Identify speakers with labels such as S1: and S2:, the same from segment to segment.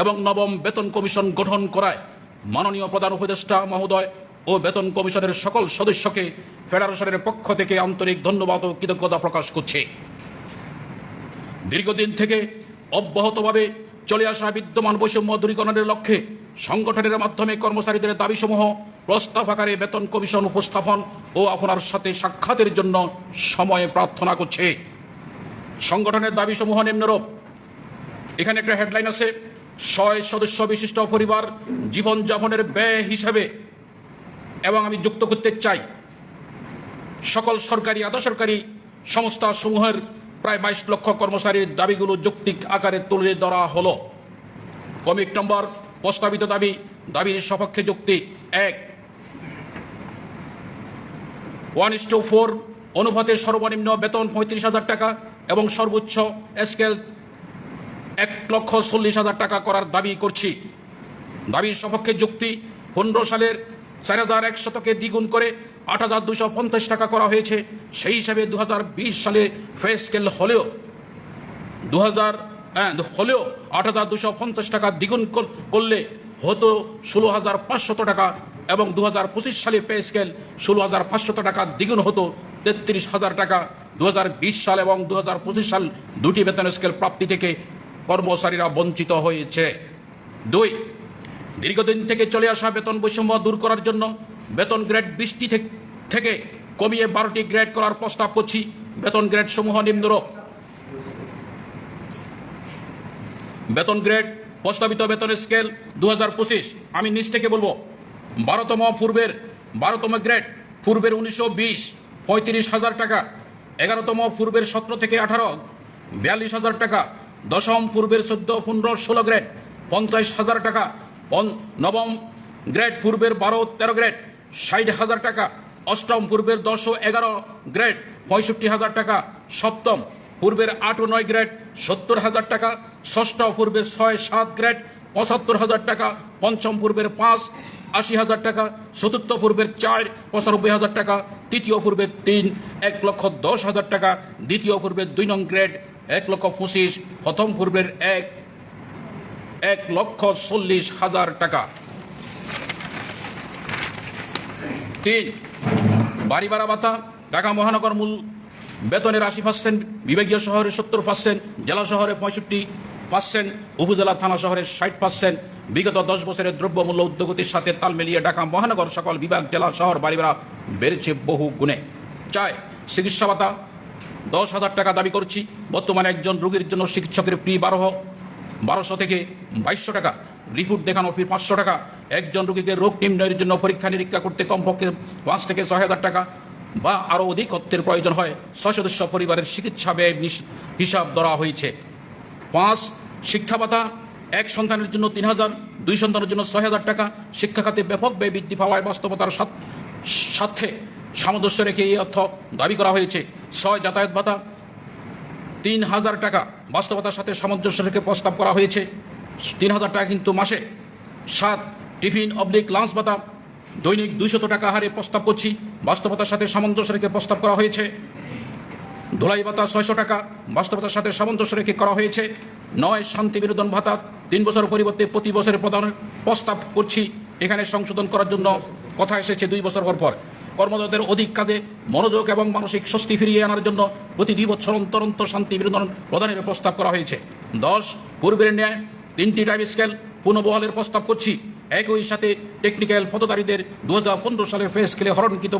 S1: এবং নবম বেতন কমিশন গঠন করায় মাননীয় প্রধান উপদেষ্টা মহোদয় ও বেতন কমিশনের সকল সদস্যকে ফেডারেশনের পক্ষ থেকে আন্তরিক ধন্যবাদ ও কৃতজ্ঞতা প্রকাশ করছে। দীর্ঘদিন থেকে অব্যাহতভাবে চলে আসা বিদ্যমান বৈষম্য দূরীকরণের লক্ষ্যে সংগঠনের মাধ্যমে কর্মচারীদের দাবিসমূহ প্রস্তাব আকারে বেতন কমিশন উপস্থাপন ও আপনার সাথে সাক্ষাতের জন্য সময় প্রার্থনা করছে। সংগঠনের দাবিসমূহ নিম্নরূপ। এখানে একটা হেডলাইন আছে। ছয় সদস্য বিশিষ্ট পরিবার জীবনযাপনের ব্যয় হিসাবে এবং আমি যুক্ত করতে চাই। সকল সরকারি আধা সরকারি সংস্থা সমূহের প্রায় বাইশ লক্ষ কর্মচারীর দাবিগুলো যৌক্তিক আকারে তুলে ধরা হলো। কমিক নম্বর, প্রস্তাবিত দাবি, দাবির সপক্ষে যুক্তি এক। ওয়ান ইস টু ফোর, অনুপাতে সর্বনিম্ন বেতন পঁয়ত্রিশ হাজার টাকা এবং সর্বোচ্চ স্কেল এক লক্ষ চল্লিশ হাজার টাকা করার দাবি করছি। দাবির সপক্ষে যুক্তি, পনেরো সালের চার হাজার একশতকে দ্বিগুণ করে আট হাজার দুশো পঞ্চাশ টাকা করা হয়েছে। সেই হিসাবে দু হাজার বিশ সালে ফে স্কেল হলেও, দু হাজার হ্যাঁ হলেও আট হাজার দুশো পঞ্চাশ টাকা দ্বিগুণ করলে হতো ষোলো হাজার পাঁচশত টাকা এবং দু হাজার পঁচিশ সালে পে স্কেল ষোলো হাজার পাঁচশত টাকা দ্বিগুণ হতো, তেত্রিশ হাজার টাকা। দু হাজার বিশ সাল এবং দু হাজার পঁচিশ সাল দুটি বেতন স্কেল প্রাপ্তি থেকে কর্মচারীরা বঞ্চিত হয়েছে। দুই, দীর্ঘদিন থেকে চলে আসা বেতন বৈষম্য দূর করার জন্য বেতন গ্রেড বিশটি থেকে কমিয়ে বারোটি গ্রেড করার প্রস্তাব করছি। বেতন গ্রেড সমূহ নিম্নরূপ। বেতন গ্রেড প্রস্তাবিত বেতন স্কেল দু হাজার পঁচিশ। আমি নিচ থেকে বলব, বারোতম পূর্বের, বারোতম গ্রেড পূর্বের উনিশশো বিশ, পঁয়ত্রিশ হাজার টাকা। এগারোতম পূর্বের সতেরো থেকে আঠারো, বিয়াল্লিশ হাজার টাকা। দশম পূর্বের চোদ্দ, পনেরো, ষোলো গ্রেড পঞ্চাশ হাজার টাকা নবম গ্রেড পূর্বের বারো, তেরো গ্রেড ষাট হাজার টাকা, অষ্টম পূর্বের দশ ও এগারো গ্রেড পঁয়ষট্টি হাজার টাকা, সপ্তম পূর্বের আট ও নয় গ্রেড সত্তর হাজার টাকা, ষষ্ঠ পূর্বের ছয়, সাত গ্রেড পঁচাত্তর হাজার টাকা, পঞ্চম পূর্বের পাঁচ, আশি হাজার টাকা, চতুর্থ পূর্বের চার, পঁচানব্বই হাজার টাকা, তৃতীয় পূর্বের তিন, এক লক্ষ দশ হাজার টাকা, দ্বিতীয় পূর্বের দুই নং গ্রেড এক লক্ষ পঁচিশ, প্রথম পূর্বের এক এক লক্ষ চল্লিশ হাজার টাকা। তিন, বাড়ি ভাড়া ভাতা, ঢাকা মহানগর মূল, বেতনের আশি পার্সেন্ট বিভাগীয় শহরে সত্তর পার্সেন্ট জেলা শহরে পঁয়ষট্টি পার্সেন্ট উপজেলা থানা শহরে ষাট পার্সেন্ট বিগত দশ বছরের দ্রব্যমূল্য উদ্যোগতির সাথে তাল মিলিয়ে ঢাকা মহানগর সকল বিভাগ, জেলা, শহর, বাড়ি ভাড়া বেড়েছে বহু গুণে। চায় চিকিৎসা ভাতা দশ হাজার টাকা দাবি করছি। বর্তমানে একজন রোগীর জন্য চিকিৎসকের ফি বারো বারোশো থেকে বাইশশো টাকা, রিপোর্ট দেখানো ফি পাঁচশো টাকা। একজন রোগীকে রোগ নির্ণয়ের জন্য পরীক্ষা নিরীক্ষা করতে কমপক্ষে পাঁচ থেকে ছয় হাজার টাকা বা আরও অধিক অর্থের প্রয়োজন হয়। ছয় সদস্য পরিবারের চিকিৎসা ব্যয় হিসাব ধরা হয়েছে। পাঁচ, শিক্ষা ভাতা, এক সন্তানের জন্য তিন হাজার, দুই সন্তানের জন্য ছয় হাজার টাকা। শিক্ষা খাতে ব্যাপক ব্যয় বৃদ্ধি পাওয়ায় বাস্তবতার সাথে সামঞ্জস্য রেখে এই অর্থ দাবি করা হয়েছে। ছয় যাতায়াত ভাতা, তিন হাজার টাকা বাস্তবতার সাথে সামঞ্জস্য রেখে প্রস্তাব করা হয়েছে। তিন হাজার টাকা কিন্তু মাসে। সাত, টিফিন অবলিক লাঞ্চ ভাতা, দৈনিক দুইশত টাকা হারে প্রস্তাব করছি। বাস্তবতার সাথে সামঞ্জস্য রেখে প্রস্তাব করা হয়েছে। ধোলাই ভাতা ছয়শো টাকা, বাস্তবতার সাথে সামঞ্জস্য রেখে করা হয়েছে। নয়, শান্তি বিনোদন ভাতা, তিন বছর পরিবর্তে প্রতি বছরে প্রদানের প্রস্তাব করছি। এখানে সংশোধন করার জন্য কথা এসেছে দুই বছর পর পর। কর্মরতদের অধিক কাজে মনোযোগ এবং মানসিক স্বস্তি ফিরিয়ে আনার জন্য প্রতি দুই বছর অন্তর অন্তর শান্তি বিনোদন প্রদানের প্রস্তাব করা হয়েছে। দশ, পূর্বের ন্যায় তিনটি টাইম স্কেল পুনঃবহালের প্রস্তাব করছি। একই সাথে টেকনিক্যাল পদধারীদের দু হাজার পনেরো সালের ফে স্কেলে হরণকৃত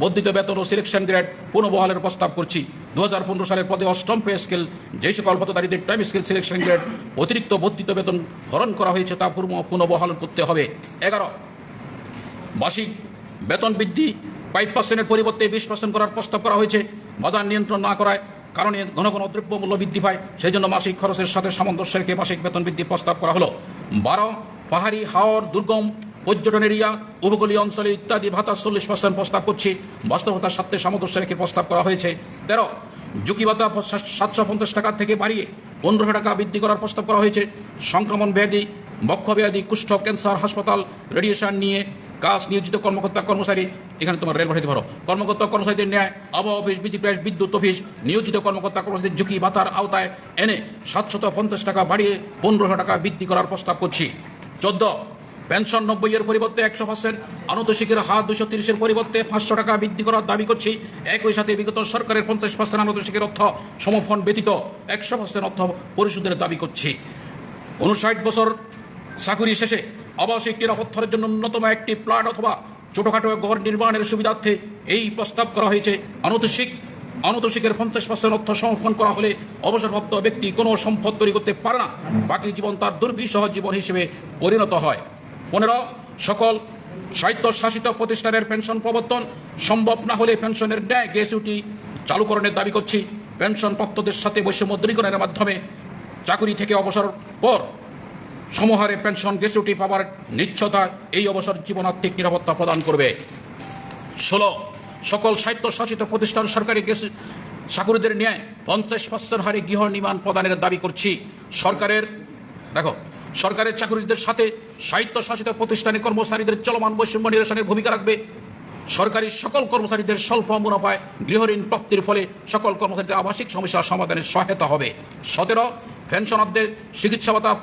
S1: বর্ধিত বেতন ও সিলেকশন গ্রেড পুনঃবহালের প্রস্তাব করছি। দু হাজার পনেরো সালের পদে অষ্টম পে স্কেল যে সকল পদধারীদের টাইম স্কেল সিলেকশন গ্রেড অতিরিক্ত বর্ধিত বেতন হরণ করা হয়েছে তা পুনঃ পুনঃবহাল করতে হবে। এগারো বার্ষিক বেতন বৃদ্ধি ফাইভ পার্সেন্টের পরিবর্তে বিশ পার্সেন্ট করার প্রস্তাব করা হয়েছে। বাজার নিয়ন্ত্রণ না করায় কারণে ঘন ঘন দ্রব্যমূল্য বৃদ্ধি পায়। সেই জন্য মাসিক খরচের সাথে সামঞ্জস্য রেখে মাসিক বেতন বৃদ্ধির প্রস্তাব করা হলো। বারো, পাহাড়ি, হাওর, দুর্গম, পর্যটন এরিয়া, উপকূলীয় অঞ্চলে ইত্যাদি ভাতা চল্লিশ পার্সেন্ট প্রস্তাব করছি। বাস্তবতার সাথে সামঞ্জস্য রেখে প্রস্তাব করা হয়েছে। তেরো, ঝুঁকি ভাতা সাতশো পঞ্চাশ টাকা থেকে বাড়িয়ে পনেরোশো টাকা বৃদ্ধি করার প্রস্তাব করা হয়েছে। সংক্রমণ ব্যাধি, বক্ষ ব্যাধি, কুষ্ঠ ক্যান্সার হাসপাতাল, রেডিয়েশন নিয়ে কাজ নিয়োজিত কর্মকর্তা কর্মচারী এখানে তোমার রেল পাঠাতে পারো। কর্মকর্তা কর্মচারীদের ন্যায় আবহাওয়া অফিস বিজি অফিস, বিদ্যুৎ অফিস নিয়োজিত কর্মকর্তা কর্মচারীদের ঝুঁকি ভাতার আওতায় এনে সাতশত পঞ্চাশ টাকা বাড়িয়ে পনেরোশো টাকা বৃদ্ধি করার প্রস্তাব করছি। চোদ্দ পেনশন নব্বই এর পরিবর্তে একশো পার্সেন্ট আনতশিকের হার দুশো তিরিশের পরিবর্তে পাঁচশো টাকা বৃদ্ধি করার দাবি করছি। একই সাথে বিগত সরকারের পঞ্চাশ পার্সেন্ট আনতশিকের অর্থ সমর্পণ ব্যতীত একশো পার্সেন্ট অর্থ পরিশোধের দাবি করছি। উনষাট বছর চাকুরি শেষে আবাসিক নিরাপত্তার জন্য ন্যূনতম একটি প্ল্যান অথবা ছোটখাটো ঘর নির্মাণের সুবিধার্থে এই প্রস্তাব করা হয়েছে। অনতশিক অনতশিকের পঞ্চাশ পার্সেন্ট অর্থ সমর্পণ করা হলে অবসরপ্রাপ্ত ব্যক্তি কোনো সম্পদ তৈরি করতে পারে না। বাকি জীবন তার দুর্বিষহ জীবন হিসেবে পরিণত হয়। পনেরো, সকল স্বায়ত্তশাসিত প্রতিষ্ঠানের পেনশন প্রবর্তন সম্ভব না হলে পেনশনের ন্যায় গ্রেসিউটি চালুকরণের দাবি করছি। পেনশন প্রাপ্তদের সাথে বৈষম্য দূরীকরণের মাধ্যমে চাকুরি থেকে অবসর পর সমহারে পেনশন গ্রেসুটি পাওয়ার নিশ্চয়তা এই অবসর জীবনাত্মিক নিরাপত্তা প্রদান করবে। ষোলো, সকল স্বায়ত্তশাসিত প্রতিষ্ঠান সরকারি চাকুরিদের ন্যায় পঞ্চাশ পার্সেন্ট হারে গৃহ নির্মাণ প্রদানের দাবি করছি। সরকারের, দেখো, সরকারের চাকুরিদের সাথে স্বায়ত্তশাসিত প্রতিষ্ঠানের কর্মচারীদের চলমান বৈষম্য নিরসনের ভূমিকা রাখবে। সরকারি সকল কর্মচারীদের স্বল্প মুনাফায় গৃহঋণ প্রাপ্তির ফলে সকল কর্মচারীদের আবাসিক সমস্যা সমাধানে সহায়তা হবে। সতেরো, পেনশনারদের চিকিৎসা ভাতা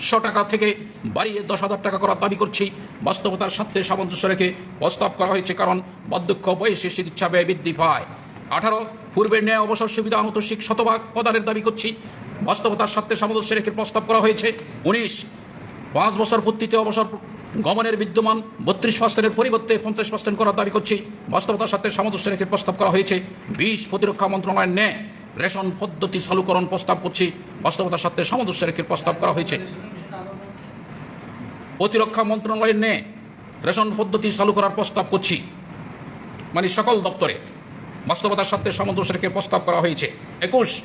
S1: পঁচিশশো টাকা থেকে বাড়িয়ে দশ হাজার টাকা করার দাবি করছি। বাস্তবতার সাথে সামঞ্জস্য রেখে প্রস্তাব করা হয়েছে, কারণ বার্ধক্য বয়সে চিকিৎসা ব্যয় বৃদ্ধি পায়। আঠারো, পূর্বের ন্যায় অবসর সুবিধা আনতশিক শতভাগ প্রদানের দাবি করছি। বাস্তবতার সাথে সামঞ্জস্য রেখে প্রস্তাব করা হয়েছে। উনিশ, পাঁচ বছর পূর্তিতে অবসর গমনের বিদ্যমান বত্রিশ পার্সেন্টের পরিবর্তে পঞ্চাশ পার্সেন্ট করার দাবি করছি। বাস্তবতার সাথে সামঞ্জস্য রেখে প্রস্তাব করা হয়েছে। বিশ, প্রতিরক্ষা মন্ত্রণালয়ের ন্যায় রেশন পদ্ধতি চালুকরণ প্রস্তাব করছি। বাস্তবতার সাথে সামঞ্জস্য রেখে প্রস্তাব করা হয়েছে। প্রতিরক্ষা মন্ত্রণালয়ের ন্যায় রেশন পদ্ধতি চালু করার প্রস্তাব করছি। মানে সকল দপ্তরে। বাস্তবতার সাথে সামঞ্জস্য রেখে প্রস্তাব করা হয়েছে। একুশ,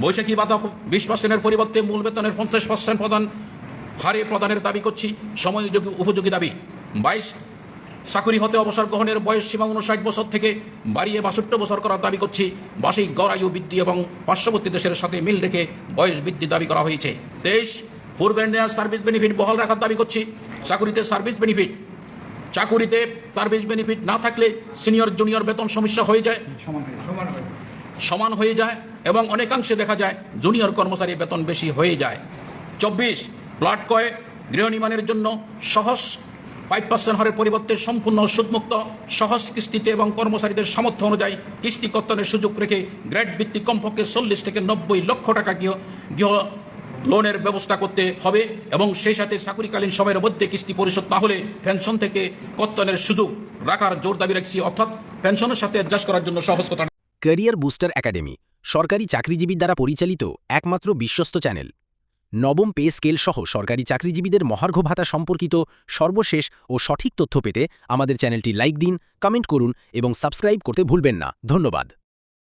S1: বৈশাখী বাধা বিশ পার্সেন্টের পরিবর্তে মূল বেতনের পঞ্চাশ পার্সেন্ট প্রদান হারে প্রদানের দাবি করছি। সময় উপযোগী দাবি। বাইশ চাকুরি হতে অবসর গ্রহণের বয়স সীমা উনষাট বছর থেকে বাড়িয়ে বাষট্টি বছর করার দাবি করছি। বার্ষিক গড় আয়ু বৃদ্ধি এবং পার্শ্ববর্তী দেশের সাথে মিল রেখে বয়স বৃদ্ধি দাবি করা হয়েছে। দেশ পূর্বের নেওয়া সার্ভিস বেনিফিট বহাল রাখার দাবি করছি। চাকুরিতে সার্ভিস বেনিফিট চাকুরিতে সার্ভিস বেনিফিট না থাকলে সিনিয়র জুনিয়র বেতন সমস্যা হয়ে যায়। সমান হয়ে যায়। এবং অনেকাংশে দেখা যায় জুনিয়র কর্মচারী বেতন বেশি হয়ে যায়। চব্বিশ প্লাট ক্রয় গৃহ নির্মাণের জন্য সহজ ফাইভ পার্সেন্ট হারের পরিবর্তে সম্পূর্ণ সুদমুক্ত, সহজ কিস্তিতে এবং কর্মচারীদের সামর্থ্য অনুযায়ী কিস্তি কর্তনের সুযোগ রেখে গ্রেড ভিত্তিক কমপক্ষে চল্লিশ থেকে নব্বই লক্ষ টাকা গৃহ গৃহ লোনের ব্যবস্থা করতে হবে এবং সেই সাথে চাকুরিকালীন সময়ের মধ্যে কিস্তি পরিশোধ না হলে পেনশন থেকে কর্তনের সুযোগ রাখার জোর দাবি রাখছি, অর্থাৎ পেনশনের সাথে অ্যাডজাস্ট করার জন্য সহজ কথা।
S2: ক্যারিয়ার বুস্টার একাডেমি সরকারি চাকরিজীবীর দ্বারা পরিচালিত একমাত্র বিশ্বস্ত চ্যানেল। নবম পে স্কেল সহ সরকারি চাকরিজীবীদের মহার্ঘ ভাতা সম্পর্কিত সর্বশেষ ও সঠিক তথ্য পেতে আমাদের চ্যানেলটি লাইক দিন, কমেন্ট করুন এবং সাবস্ক্রাইব করতে ভুলবেন না। ধন্যবাদ।